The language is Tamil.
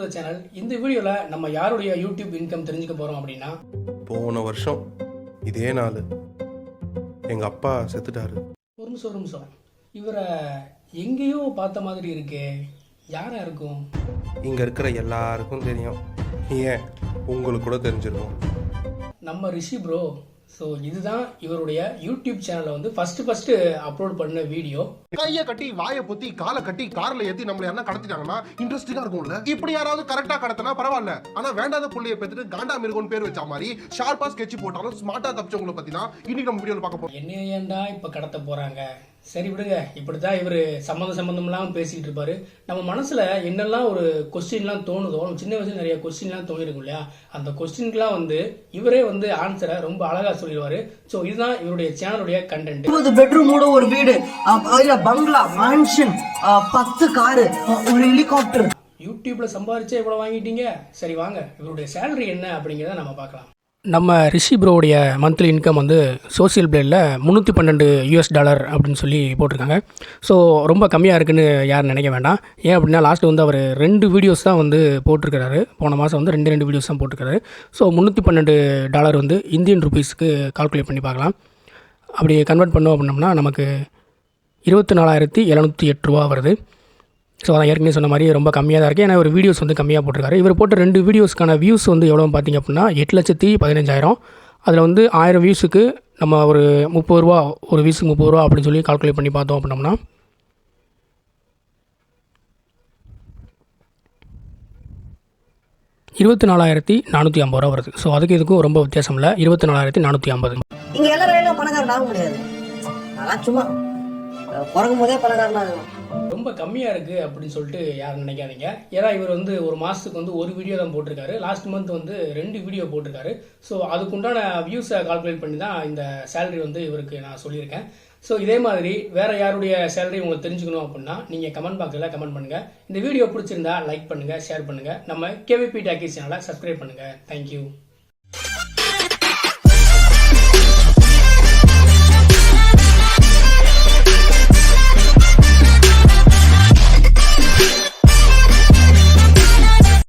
டு த சேனல் இந்த வீடியோவில் நம்ம யாருடைய யூடியூப் இன்கம் தெரிஞ்சுக்க போகிறோம் அப்படின்னா போன வருஷம் இதே நாள் எங்கள் அப்பா செத்துட்டாரு. ஒரு நிமிஷம் ஒரு நிமிஷம். இவரை எங்கேயோ பார்த்த மாதிரி இருக்கே யாரா இருக்கும்? இங்கே இருக்கிற எல்லாருக்கும் தெரியும். ஏன்? உங்களுக்கு கூட தெரிஞ்சிருக்கும். நம்ம ரிஷி ப்ரோ ஸோ இதுதான் இவருடைய யூடியூப் சேனலை வந்து ஃபஸ்ட்டு ஃபஸ்ட்டு அப்லோட் பண்ண வீடியோ கைய கட்டி வாயை பொத்தி காலை கட்டி கார்ல ஏத்தி நம்மள யாரா கடத்திட்டாங்கன்னா இன்ட்ரெஸ்டிங்கா இருக்கும்ல. இப்படி யாராவது கரெக்டா கடத்தினா பரவாயில்ல. ஆனா வேண்டாத புள்ளைய பெத்துட்டு காண்டா மிருகம்னு பேர் வச்ச மாதிரி ஷார்ப்பா ஸ்கெட்ச் போட்டாலும் ஸ்மார்ட்டா தப்பிச்சவங்களை பத்தி தான் இன்னைக்கு நம்ம வீடியோல பார்க்க போறோம். என்ன ஏன்டா இப்போ கடத்த போகிறாங்க சரி விடுங்க. இப்படி தான் இவர் சம்மந்தம் சம்மந்தம்லாம் பேசிக்கிட்டு இருப்பாரு. நம்ம மனசில் என்னெல்லாம் ஒரு கொஸ்டின்லாம் தோணுதோ நம்ம சின்ன வயசுல நிறைய கொஸ்டின்லாம் தோணிருக்கும் இல்லையா? அந்த கொஸ்டின்க்குலாம் வந்து இவரே வந்து ஆன்சரை ரொம்ப அழகாக சொல்லிடுவார். ஸோ இதுதான் இவருடைய சேனலுடைய கண்டென்ட் இருபது பெட்ரூமோட ஒரு வீடு அதுல பங்களா மேன்ஷன் பத்து காரு ஒரு ஹெலிகாப்டர் யூடியூப்ல சம்பாரிச்சே இவ்வளோ வாங்கிட்டீங்க? சரி வாங்க. இவருடைய சேலரி என்ன அப்படிங்கிறத நம்ம பார்க்கலாம். நம்ம ரிஷி ப்ரோவுடைய மந்த்லி இன்கம் வந்து சோசியல் பிளேடில் முந்நூற்றி பன்னெண்டு யூஎஸ் டாலர் அப்படின்னு சொல்லி போட்டிருக்காங்க. ஸோ ரொம்ப கம்மியாக இருக்குன்னு யாரும் நினைக்க வேண்டாம். ஏன் அப்படின்னா லாஸ்ட்டு வந்து அவர் ரெண்டு வீடியோஸ் தான் வந்து போட்டிருக்கிறாரு. போன மாதம் வந்து ரெண்டு ரெண்டு வீடியோஸ் தான் போட்டிருக்காரு. ஸோ முந்நூற்றி பன்னெண்டு டாலர் வந்து இந்தியன் ருபீஸ்க்கு கால்குலேட் பண்ணி பார்க்கலாம். அப்படி கன்வெர்ட் பண்ணோம் அப்படின்னோம்னா நமக்கு இருபத்தி நாலாயிரத்தி எழுநூற்றி எட்டு ரூபா வருது. ஸோ அதான் ஏற்கனவே சொன்ன மாதிரி ரொம்ப கம்மியாக தான் இருக்குது ஏன்னா ஒரு வீடியோஸ் வந்து கம்மியாக போட்டிருக்காரு. இவர் போட்ட ரெண்டு வீடியோஸ்க்கான வியூஸ் வந்து எவ்வளோ பார்த்திங்க அப்படின்னா எட்டு லட்சத்தி பதினஞ்சாயிரம். அதில் வந்து ஆயிரம் வியூஸுக்கு நம்ம ஒரு முப்பது ரூபா ஒரு வியூஸுக்கு முப்பது ரூபா அப்படின்னு சொல்லி கால்குலேட் பண்ணி பார்த்தோம் அப்படின்னோம்னா இருபத்தி நாலாயிரத்தி நானூற்றி ஐம்பது ரூபா வருது. ஸோ அதுக்கு இதுக்கும் ரொம்ப வித்தியாசம் இல்லை. இருபத்தி நாலாயிரத்தி நானூற்றி ஐம்பது. பணக்காரன் ஆக முடியாது. சும்மா. பிறக்கும் போதே பணக்காரனாக ரொம்ப கம்மியாக இருக்குது அப்படின்னு சொல்லிட்டு யாரும் நினைக்காதீங்க. ஏன்னா இவர் வந்து ஒரு மாதத்துக்கு வந்து ஒரு வீடியோ தான் போட்டிருக்காரு. லாஸ்ட் மந்த் வந்து ரெண்டு வீடியோ போட்டிருக்காரு. ஸோ அதுக்குண்டான வியூஸை கால்குலேட் பண்ணி தான் இந்த சேலரி வந்து இவருக்கு நான் சொல்லியிருக்கேன். ஸோ இதே மாதிரி வேற யாருடைய சேலரி உங்களுக்கு தெரிஞ்சுக்கணும் அப்படின்னா நீங்கள் கமெண்ட் பாக்ஸில் கமெண்ட் பண்ணுங்கள் இந்த வீடியோ பிடிச்சிருந்தா லைக் பண்ணுங்கள் ஷேர் பண்ணுங்கள் நம்ம கேவிபி டாக்கி சேனலை சப்ஸ்கிரைப் பண்ணுங்கள் தேங்க்யூ